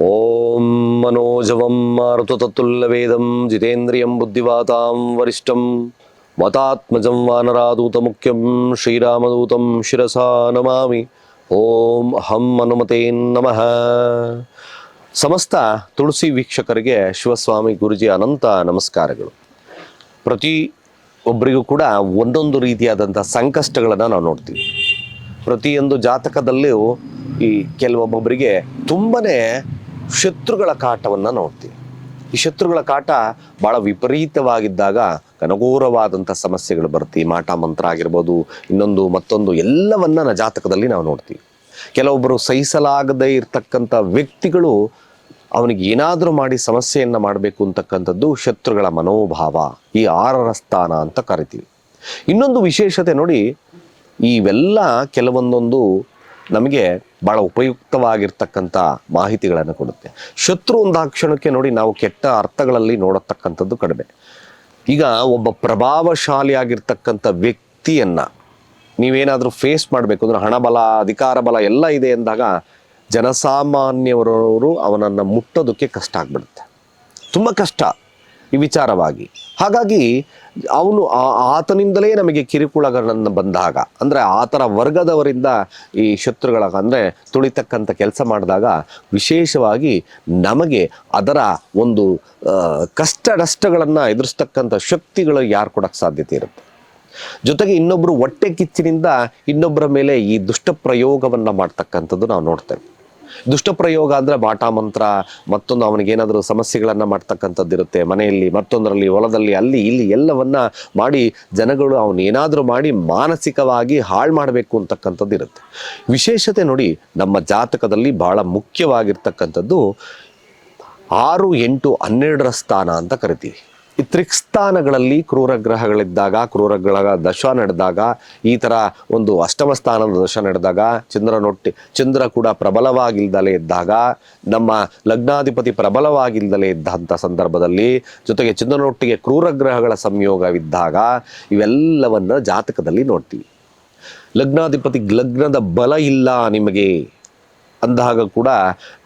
ಓಂ ಮನೋಜವಂ ಜಿತೇಂದ್ರಿಯಂ ಬುದ್ಧಿವಾತಾಂ ವರಿಷ್ಠಂ ಮತಾತ್ಮಜಂ ವಾನರಾದೂತಮುಖ್ಯಂ ಶ್ರೀರಾಮದೂತಂ ಶಿರಸಾ ನಮಾಮಿ ಓಂ ಹಂ ಹನುಮತೇನ್ ನಮಃ ಸಮಸ್ತ ತುಳಸಿ ವೀಕ್ಷಕರಿಗೆ ಶಿವಸ್ವಾಮಿ ಗುರುಜಿ ಅನಂತ ನಮಸ್ಕಾರಗಳು. ಪ್ರತಿ ಒಬ್ಬರಿಗೂ ಕೂಡ ಒಂದೊಂದು ರೀತಿಯಾದಂಥ ಸಂಕಷ್ಟಗಳನ್ನು ನಾವು ನೋಡ್ತೀವಿ. ಪ್ರತಿಯೊಂದು ಜಾತಕದಲ್ಲೂ ಈ ಕೆಲವೊಬ್ಬೊಬ್ಬರಿಗೆ ತುಂಬನೇ ಶತ್ರುಗಳ ಕಾಟವನ್ನು ನೋಡ್ತೀವಿ. ಈ ಶತ್ರುಗಳ ಕಾಟ ಭಾಳ ವಿಪರೀತವಾಗಿದ್ದಾಗ ಘನಘೋರವಾದಂಥ ಸಮಸ್ಯೆಗಳು ಬರ್ತೀವಿ ಮಾಟ ಮಂತ್ರ ಆಗಿರ್ಬೋದು, ಇನ್ನೊಂದು ಮತ್ತೊಂದು ಎಲ್ಲವನ್ನ ನ ಜಾತಕದಲ್ಲಿ ನಾವು ನೋಡ್ತೀವಿ. ಕೆಲವೊಬ್ಬರು ಸಹಿಸಲಾಗದೇ ಇರ್ತಕ್ಕಂಥ ವ್ಯಕ್ತಿಗಳು ಅವನಿಗೆ ಏನಾದರೂ ಮಾಡಿ ಸಮಸ್ಯೆಯನ್ನು ಮಾಡಬೇಕು ಅಂತಕ್ಕಂಥದ್ದು ಶತ್ರುಗಳ ಮನೋಭಾವ, ಈ ಆರರ ಸ್ಥಾನ ಅಂತ ಕರಿತೀವಿ. ಇನ್ನೊಂದು ವಿಶೇಷತೆ ನೋಡಿ, ಇವೆಲ್ಲ ಕೆಲವೊಂದೊಂದು ನಮಗೆ ಭಾಳ ಉಪಯುಕ್ತವಾಗಿರ್ತಕ್ಕಂಥ ಮಾಹಿತಿಗಳನ್ನು ಕೊಡುತ್ತೆ. ಶತ್ರು ಒಂದಾಕ್ಷಣಕ್ಕೆ ನೋಡಿ ನಾವು ಕೆಟ್ಟ ಅರ್ಥಗಳಲ್ಲಿ ನೋಡತಕ್ಕಂಥದ್ದು ಕಡಿಮೆ. ಈಗ ಒಬ್ಬ ಪ್ರಭಾವಶಾಲಿ ವ್ಯಕ್ತಿಯನ್ನು ನೀವೇನಾದರೂ ಫೇಸ್ ಮಾಡಬೇಕು ಅಂದ್ರೆ ಹಣಬಲ ಅಧಿಕಾರ ಬಲ ಎಲ್ಲ ಇದೆ ಅಂದಾಗ ಜನಸಾಮಾನ್ಯರವರು ಅವನನ್ನು ಮುಟ್ಟೋದಕ್ಕೆ ಕಷ್ಟ ಆಗ್ಬಿಡುತ್ತೆ. ತುಂಬ ಕಷ್ಟ. ಈ ವಿಚಾರವಾಗಿ. ಹಾಗಾಗಿ ಅವನು ಆತನಿಂದಲೇ ನಮಗೆ ಕಿರುಕುಳಗಳನ್ನು ಬಂದಾಗ ಅಂದರೆ ಆತರ ವರ್ಗದವರಿಂದ ಈ ಶತ್ರುಗಳ ಅಂದರೆ ತುಳಿತಕ್ಕಂಥ ಕೆಲಸ ಮಾಡಿದಾಗ ವಿಶೇಷವಾಗಿ ನಮಗೆ ಅದರ ಒಂದು ಕಷ್ಟ ನಷ್ಟಗಳನ್ನು ಎದುರಿಸ್ತಕ್ಕಂಥ ಶಕ್ತಿಗಳು ಯಾರು ಕೊಡಕ್ಕೆ ಸಾಧ್ಯತೆ ಇರುತ್ತೆ? ಜೊತೆಗೆ ಇನ್ನೊಬ್ಬರು ಹೊಟ್ಟೆ ಕಿಚ್ಚಿನಿಂದ ಇನ್ನೊಬ್ಬರ ಮೇಲೆ ಈ ದುಷ್ಟ ಪ್ರಯೋಗವನ್ನು ಮಾಡ್ತಕ್ಕಂಥದ್ದು ನಾವು ನೋಡ್ತೇವೆ. ದುಷ್ಟ ಪ್ರಯೋಗ ಅಂದರೆ ಬಾಟಾ ಮಂತ್ರ, ಮತ್ತೊಂದು ಅವನಿಗೇನಾದರೂ ಸಮಸ್ಯೆಗಳನ್ನು ಮಾಡ್ತಕ್ಕಂಥದ್ದು ಇರುತ್ತೆ. ಮನೆಯಲ್ಲಿ ಮತ್ತೊಂದರಲ್ಲಿ, ಹೊಲದಲ್ಲಿ, ಅಲ್ಲಿ, ಇಲ್ಲಿ ಎಲ್ಲವನ್ನ ಮಾಡಿ ಜನಗಳು ಅವನು ಏನಾದರೂ ಮಾಡಿ ಮಾನಸಿಕವಾಗಿ ಹಾಳು ಮಾಡಬೇಕು ಅಂತಕ್ಕಂಥದ್ದು ಇರುತ್ತೆ. ವಿಶೇಷತೆ ನೋಡಿ, ನಮ್ಮ ಜಾತಕದಲ್ಲಿ ಬಹಳ ಮುಖ್ಯವಾಗಿರ್ತಕ್ಕಂಥದ್ದು ಆರು ಎಂಟು ಹನ್ನೆರಡರ ಸ್ಥಾನ ಅಂತ ಕರಿತೀವಿ. ಈ ತ್ರಿಕ್ಸ್ಥಾನಗಳಲ್ಲಿ ಕ್ರೂರ ಗ್ರಹಗಳಿದ್ದಾಗ ಕ್ರೂರ ಗ್ರಹ ದಶ ನಡೆದಾಗ, ಈ ಥರ ಒಂದು ಅಷ್ಟಮ ಸ್ಥಾನದ ದಶ ನಡೆದಾಗ, ಚಂದ್ರನೊಟ್ಟಿ, ಚಂದ್ರ ಕೂಡ ಪ್ರಬಲವಾಗಿಲ್ದಲೇ ಇದ್ದಾಗ, ನಮ್ಮ ಲಗ್ನಾಧಿಪತಿ ಪ್ರಬಲವಾಗಿಲ್ದಲೇ ಇದ್ದಂಥ ಸಂದರ್ಭದಲ್ಲಿ, ಜೊತೆಗೆ ಚಂದ್ರನೊಟ್ಟಿಗೆ ಕ್ರೂರ ಗ್ರಹಗಳ ಸಂಯೋಗವಿದ್ದಾಗ, ಇವೆಲ್ಲವನ್ನು ಜಾತಕದಲ್ಲಿ ನೋಡ್ತೀವಿ. ಲಗ್ನಾಧಿಪತಿ ಲಗ್ನದ ಬಲ ಇಲ್ಲ ನಿಮಗೆ ಅಂದಾಗ ಕೂಡ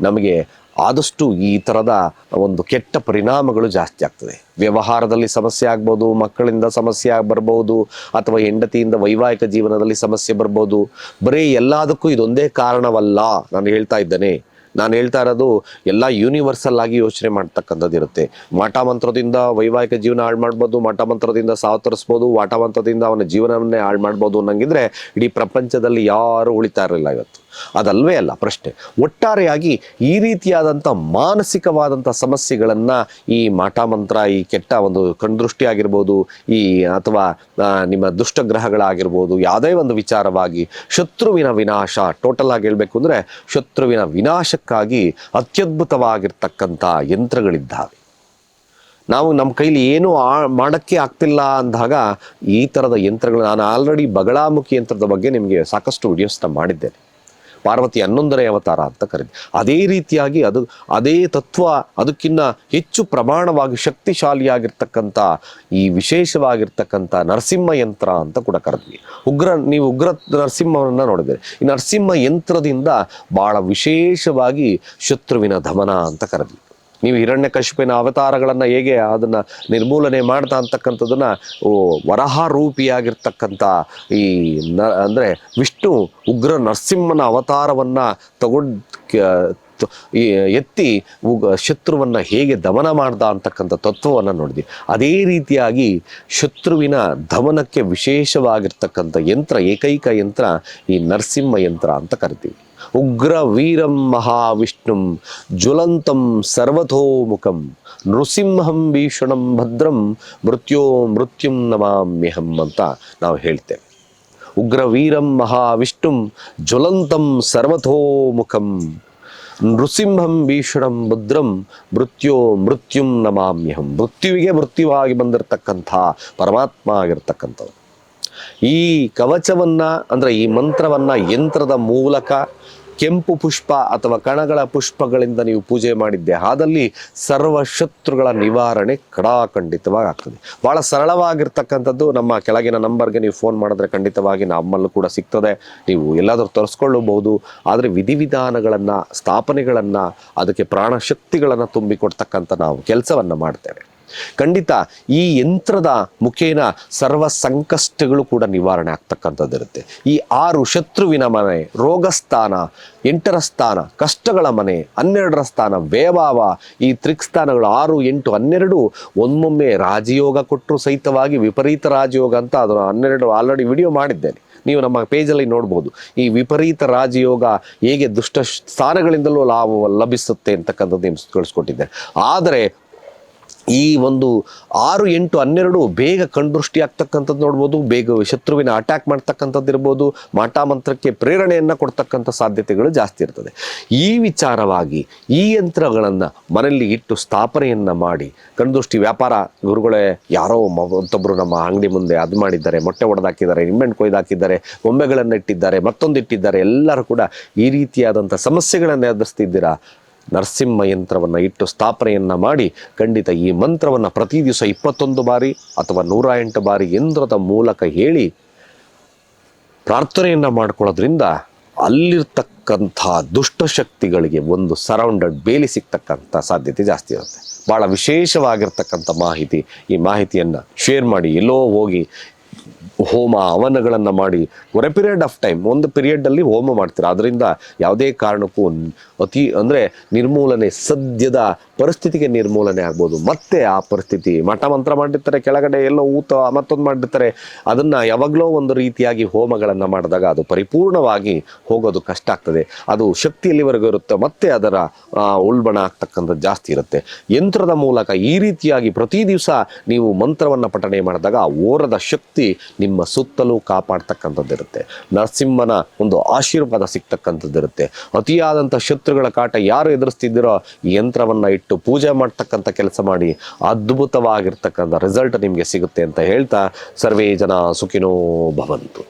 ನಮಗೆ ಆದಷ್ಟು ಈ ಥರದ ಒಂದು ಕೆಟ್ಟ ಪರಿಣಾಮಗಳು ಜಾಸ್ತಿ ಆಗ್ತದೆ. ವ್ಯವಹಾರದಲ್ಲಿ ಸಮಸ್ಯೆ ಆಗ್ಬೋದು, ಮಕ್ಕಳಿಂದ ಸಮಸ್ಯೆ ಬರ್ಬೋದು, ಅಥವಾ ಹೆಂಡತಿಯಿಂದ ವೈವಾಹಿಕ ಜೀವನದಲ್ಲಿ ಸಮಸ್ಯೆ ಬರ್ಬೋದು. ಬರೀ ಎಲ್ಲದಕ್ಕೂ ಇದೊಂದೇ ಕಾರಣವಲ್ಲ ನಾನು ಹೇಳ್ತಾ ಇದ್ದೇನೆ. ನಾನು ಹೇಳ್ತಾ ಇರೋದು ಎಲ್ಲ ಯೂನಿವರ್ಸಲ್ ಆಗಿ ಯೋಚನೆ ಮಾಡ್ತಕ್ಕಂಥದ್ದು ಇರುತ್ತೆ. ಮಾಟ ಮಂತ್ರದಿಂದ ವೈವಾಹಿಕ ಜೀವನ ಹಾಳು ಮಾಡ್ಬೋದು, ಮಾಟ ಮಂತ್ರದಿಂದ ಸಾವು ತರಿಸ್ಬೋದು ಮಂತ್ರದಿಂದ ಅವನ ಜೀವನವನ್ನೇ ಹಾಳು ಮಾಡ್ಬೋದು ಅನ್ನಂಗಿದ್ರೆ ಇಡೀ ಪ್ರಪಂಚದಲ್ಲಿ ಯಾರು ಉಳಿತಾ ಇರಲಿಲ್ಲ ಇವತ್ತು. ಅದಲ್ವೇ ಅಲ್ಲ, ಪ್ರಶ್ನೆ. ಒಟ್ಟಾರೆಯಾಗಿ ಈ ರೀತಿಯಾದಂಥ ಮಾನಸಿಕವಾದಂಥ ಸಮಸ್ಯೆಗಳನ್ನು ಈ ಮಾಟ ಮಂತ್ರ, ಈ ಕೆಟ್ಟ ಒಂದು ಕಣ್ದೃಷ್ಟಿ ಆಗಿರ್ಬೋದು, ಈ ಅಥವಾ ನಿಮ್ಮ ದುಷ್ಟಗ್ರಹಗಳಾಗಿರ್ಬೋದು, ಯಾವುದೇ ಒಂದು ವಿಚಾರವಾಗಿ ಶತ್ರುವಿನ ವಿನಾಶ, ಟೋಟಲ್ ಆಗಿ ಹೇಳಬೇಕು ಅಂದರೆ ಶತ್ರುವಿನ ವಿನಾಶಕ್ಕಾಗಿ ಅತ್ಯದ್ಭುತವಾಗಿರ್ತಕ್ಕಂಥ ಯಂತ್ರಗಳಿದ್ದಾವೆ. ನಾವು ನಮ್ಮ ಕೈಲಿ ಏನು ಆ- ಮಾಡೋಕ್ಕೆ ಆಗ್ತಿಲ್ಲ ಅಂದಾಗ ಈ ಥರದ ಯಂತ್ರಗಳು, ನಾನು ಆಲ್ರೆಡಿ ಬಗಳಾಮುಖಿ ಯಂತ್ರದ ಬಗ್ಗೆ ನಿಮಗೆ ಸಾಕಷ್ಟು ವಿಡಿಯೋಸ್ನ ಮಾಡಿದ್ದೇನೆ. ಪಾರ್ವತಿ ಹನ್ನೊಂದನೇ ಅವತಾರ ಅಂತ ಕರೀತಿ ಅದೇ ರೀತಿಯಾಗಿ ಅದು ಅದೇ ತತ್ವ ಅದಕ್ಕಿನ್ನ ಹೆಚ್ಚು ಪ್ರಮಾಣವಾಗಿ ಶಕ್ತಿಶಾಲಿಯಾಗಿರ್ತಕ್ಕಂಥ ಈ ವಿಶೇಷವಾಗಿರ್ತಕ್ಕಂಥ ನರಸಿಂಹ ಯಂತ್ರ ಅಂತ ಕೂಡ ಕರೆದ್ವಿ. ಉಗ್ರ, ನೀವು ಉಗ್ರ ನರಸಿಂಹವನ್ನ ನೋಡಿದ್ರೆ ಈ ನರಸಿಂಹ ಯಂತ್ರದಿಂದ ಬಹಳ ವಿಶೇಷವಾಗಿ ಶತ್ರುವಿನ ದಮನ ಅಂತ ಕರೆದ್ವಿ. ನೀವು ಹಿರಣ್ಯ ಕಶಿಪಿನ ಅವತಾರಗಳನ್ನು ಹೇಗೆ ಅದನ್ನು ನಿರ್ಮೂಲನೆ ಮಾಡ್ತಾ ಅಂತಕ್ಕಂಥದ್ದನ್ನು ವರಹ ರೂಪಿಯಾಗಿರ್ತಕ್ಕಂಥ ಈ ನ, ಅಂದರೆ ವಿಷ್ಣು ಉಗ್ರ ನರಸಿಂಹನ ಅವತಾರವನ್ನು ತಗೊಂಡು ಎತ್ತಿ ಶತ್ರುವನ್ನು ಹೇಗೆ ದಮನ ಮಾಡ್ದ ಅಂತಕ್ಕಂಥ ತತ್ವವನ್ನು ನೋಡಿದ್ವಿ. ಅದೇ ರೀತಿಯಾಗಿ ಶತ್ರುವಿನ ದಮನಕ್ಕೆ ವಿಶೇಷವಾಗಿರ್ತಕ್ಕಂಥ ಯಂತ್ರ, ಏಕೈಕ ಯಂತ್ರ ಈ ನರಸಿಂಹ ಯಂತ್ರ ಅಂತ ಕರಿತೀವಿ. ಉಗ್ರ ವೀರಂ ಮಹಾವಿಷ್ಣುಂ ಜ್ವಲಂತಂ ಸರ್ವಥೋಮುಖಂ ನೃಸಿಂಹಂ ಭೀಷಣಂ ಭದ್ರಂ ಮೃತ್ಯೋ ಮೃತ್ಯುಂ ನಮಾಮ್ಯಹಂ ಅಂತ ನಾವು ಹೇಳ್ತೇವೆ. ಉಗ್ರ ವೀರಂ ಮಹಾವಿಷ್ಣುಂ ಜ್ವಲಂತಂ ಸರ್ವಥೋಮುಖಂ ನೃಸಿಂಹಂ ಭೀಷಣಂ ಭದ್ರಂ ಮೃತ್ಯೋ ಮೃತ್ಯುಂ ನಮಾಮ್ಯಹಂ. ಮೃತ್ಯುವಿಗೆ ಮೃತ್ಯುವಾಗಿ ಬಂದಿರತಕ್ಕಂಥ ಪರಮಾತ್ಮ ಆಗಿರ್ತಕ್ಕಂಥವ್ರು. ಈ ಕವಚವನ್ನ, ಅಂದ್ರೆ ಈ ಮಂತ್ರವನ್ನ ಯಂತ್ರದ ಮೂಲಕ ಕೆಂಪು ಪುಷ್ಪ ಅಥವಾ ಕಣಗಳ ಪುಷ್ಪಗಳಿಂದ ನೀವು ಪೂಜೆ ಮಾಡಿದ್ದೆ. ಆದಲ್ಲಿ ಸರ್ವ ಶತ್ರುಗಳ ನಿವಾರಣೆ ಕಡಾಖಂಡಿತವಾಗಿ ಆಗ್ತದೆ ಭಾಳ ಸರಳವಾಗಿರ್ತಕ್ಕಂಥದ್ದು. ನಮ್ಮ ಕೆಳಗಿನ ನಂಬರ್ಗೆ ನೀವು ಫೋನ್ ಮಾಡಿದ್ರೆ ಖಂಡಿತವಾಗಿ ನಮ್ಮಲ್ಲೂ ಕೂಡ ಸಿಗ್ತದೆ. ನೀವು ಎಲ್ಲಾದರೂ ತರಿಸ್ಕೊಳ್ಳಬಹುದು. ಆದರೆ ವಿಧಿವಿಧಾನಗಳನ್ನು, ಸ್ಥಾಪನೆಗಳನ್ನು, ಅದಕ್ಕೆ ಪ್ರಾಣಶಕ್ತಿಗಳನ್ನು ತುಂಬಿಕೊಡ್ತಕ್ಕಂಥ ನಾವು ಕೆಲಸವನ್ನು ಮಾಡ್ತೇವೆ. ಖಂಡಿತ ಈ ಯಂತ್ರದ ಮುಖೇನ ಸರ್ವ ಸಂಕಷ್ಟಗಳು ಕೂಡ ನಿವಾರಣೆ ಆಗ್ತಕ್ಕಂಥದ್ದಿರುತ್ತೆ. ಈ ಆರು ಶತ್ರುವಿನ ಮನೆ ರೋಗಸ್ಥಾನ ಎಂಟರ ಸ್ಥಾನ, ಕಷ್ಟಗಳ ಮನೆ, ಹನ್ನೆರಡರ ಸ್ಥಾನ, ವ್ಯಯಭಾವ, ಈ ತ್ರಿಕ್ಸ್ಥಾನಗಳು ಆರು, ಎಂಟು, ಹನ್ನೆರಡು ಒಮ್ಮೊಮ್ಮೆ ರಾಜಯೋಗ ಕೊಟ್ಟರು ಸಹಿತವಾಗಿ ವಿಪರೀತ ರಾಜಯೋಗ ಅಂತ ಅದರ ಹನ್ನೆರಡು ಆಲ್ರೆಡಿ ವಿಡಿಯೋ ಮಾಡಿದ್ದೇನೆ. ನೀವು ನಮ್ಮ ಪೇಜಲ್ಲಿ ನೋಡ್ಬೋದು. ಈ ವಿಪರೀತ ರಾಜಯೋಗ ಹೇಗೆ ದುಷ್ಟ ಸ್ಥಾನಗಳಿಂದಲೂ ಲಾಭ ಲಭಿಸುತ್ತೆ ಅಂತಕ್ಕಂಥದ್ದು ನಿಮ್ಗೆ ತಿಳಿಸ್ಕೊಟ್ಟಿದ್ದೇನೆ. ಆದರೆ ಈ ಒಂದು ಆರು, ಎಂಟು, ಹನ್ನೆರಡು ಬೇಗ ಕಣ್ದೃಷ್ಟಿ ಆಗ್ತಕ್ಕಂಥದ್ದು ನೋಡ್ಬೋದು, ಬೇಗ ಶತ್ರುವಿನ ಅಟ್ಯಾಕ್ ಮಾಡ್ತಕ್ಕಂಥದ್ದು ಇರ್ಬೋದು, ಮಾಟ ಮಂತ್ರಕ್ಕೆ ಪ್ರೇರಣೆಯನ್ನು ಕೊಡ್ತಕ್ಕಂಥ ಸಾಧ್ಯತೆಗಳು ಜಾಸ್ತಿ ಇರ್ತದೆ. ಈ ವಿಚಾರವಾಗಿ ಈ ಯಂತ್ರಗಳನ್ನು ಮನೆಯಲ್ಲಿ ಇಟ್ಟು ಸ್ಥಾಪನೆಯನ್ನು ಮಾಡಿ, ಕಣ್ದೃಷ್ಟಿ ವ್ಯಾಪಾರ ಗುರುಗಳೇ, ಯಾರೋ ಮತ್ತೊಬ್ಬರು ನಮ್ಮ ಅಂಗಡಿ ಮುಂದೆ ಅದು ಮಾಡಿದ್ದಾರೆ, ಮೊಟ್ಟೆ ಹೊಡೆದಾಕಿದ್ದಾರೆ ನಿಂಬೆಣ್ಣು ಕೊಯ್ದಾಕಿದ್ದಾರೆ ಗೊಂಬೆಗಳನ್ನು ಇಟ್ಟಿದ್ದಾರೆ ಮತ್ತೊಂದು ಇಟ್ಟಿದ್ದಾರೆ ಎಲ್ಲರೂ ಕೂಡ ಈ ರೀತಿಯಾದಂಥ ಸಮಸ್ಯೆಗಳನ್ನು ಎದುರಿಸ್ತಿದ್ದೀರಾ? ನರಸಿಂಹ ಯಂತ್ರವನ್ನು ಇಟ್ಟು ಸ್ಥಾಪನೆಯನ್ನು ಮಾಡಿ ಖಂಡಿತ ಈ ಮಂತ್ರವನ್ನು ಪ್ರತಿ ದಿವಸ ಇಪ್ಪತ್ತೊಂದು ಬಾರಿ ಅಥವಾ ನೂರ ಎಂಟು ಬಾರಿ ಯಂತ್ರದ ಮೂಲಕ ಹೇಳಿ ಪ್ರಾರ್ಥನೆಯನ್ನು ಮಾಡ್ಕೊಳ್ಳೋದ್ರಿಂದ ಅಲ್ಲಿರ್ತಕ್ಕಂಥ ದುಷ್ಟಶಕ್ತಿಗಳಿಗೆ ಒಂದು ಸರೌಂಡೆಡ್ ಬೇಲಿ ಸಿಗ್ತಕ್ಕಂಥ ಸಾಧ್ಯತೆ ಜಾಸ್ತಿ ಇರುತ್ತೆ. ಭಾಳ ವಿಶೇಷವಾಗಿರ್ತಕ್ಕಂಥ ಮಾಹಿತಿ ಈ ಮಾಹಿತಿಯನ್ನು ಶೇರ್ ಮಾಡಿ ಎಲ್ಲೋ ಹೋಗಿ ಹೋಮ ಹವನಗಳನ್ನು ಮಾಡಿ. ಒರೆ ಪೀರಿಯಡ್ ಆಫ್ ಟೈಮ್ ಒಂದು ಪೀರಿಯಡಲ್ಲಿ ಹೋಮ ಮಾಡ್ತೀರ. ಅದರಿಂದ ಯಾವುದೇ ಕಾರಣಕ್ಕೂ ಅತಿ ಅಂದರೆ ನಿರ್ಮೂಲನೆ, ಸದ್ಯದ ಪರಿಸ್ಥಿತಿಗೆ ನಿರ್ಮೂಲನೆ ಆಗ್ಬೋದು. ಮತ್ತೆ ಆ ಪರಿಸ್ಥಿತಿ. ಮಠ ಮಂತ್ರ ಮಾಡಿರ್ತಾರೆ, ಕೆಳಗಡೆ ಎಲ್ಲೋ ಊತ ಮತ್ತೊಂದು ಮಾಡಿರ್ತಾರೆ. ಅದನ್ನು ಯಾವಾಗಲೋ ಒಂದು ರೀತಿಯಾಗಿ ಹೋಮಗಳನ್ನು ಮಾಡಿದಾಗ ಅದು ಪರಿಪೂರ್ಣವಾಗಿ ಹೋಗೋದು ಕಷ್ಟ ಆಗ್ತದೆ. ಅದು ಶಕ್ತಿಯಲ್ಲಿವರೆಗೂ ಇರುತ್ತೆ. ಮತ್ತೆ ಅದರ ಉಲ್ಬಣ ಆಗ್ತಕ್ಕಂಥದ್ದು ಜಾಸ್ತಿ ಇರುತ್ತೆ. ಯಂತ್ರದ ಮೂಲಕ ಈ ರೀತಿಯಾಗಿ ಪ್ರತಿ ದಿವಸ ನೀವು ಮಂತ್ರವನ್ನು ಪಠಣೆ ಮಾಡಿದಾಗ ಓರದ ಶಕ್ತಿ ನಿಮ್ಮ ಸುತ್ತಲೂ ಕಾಪಾಡ್ತಕ್ಕಂಥದ್ದಿರುತ್ತೆ. ನರಸಿಂಹನ ಒಂದು ಆಶೀರ್ವಾದ ಸಿಗ್ತಕ್ಕಂಥದ್ದಿರುತ್ತೆ. ಅತಿಯಾದಂಥ ಶತ್ರುಗಳ ಕಾಟ ಯಾರು ಎದುರಿಸ್ತಿದ್ದೀರೋ ಯಂತ್ರವನ್ನು ಇಟ್ಟು ಪೂಜೆ ಮಾಡ್ತಕ್ಕಂಥ ಕೆಲಸ ಮಾಡಿ ಅದ್ಭುತವಾಗಿರ್ತಕ್ಕಂಥ ರಿಸಲ್ಟ್ ನಿಮಗೆ ಸಿಗುತ್ತೆ ಅಂತ ಹೇಳ್ತಾ ಸರ್ವೇ ಜನ ಸುಖಿನೋ ಭವಂತು.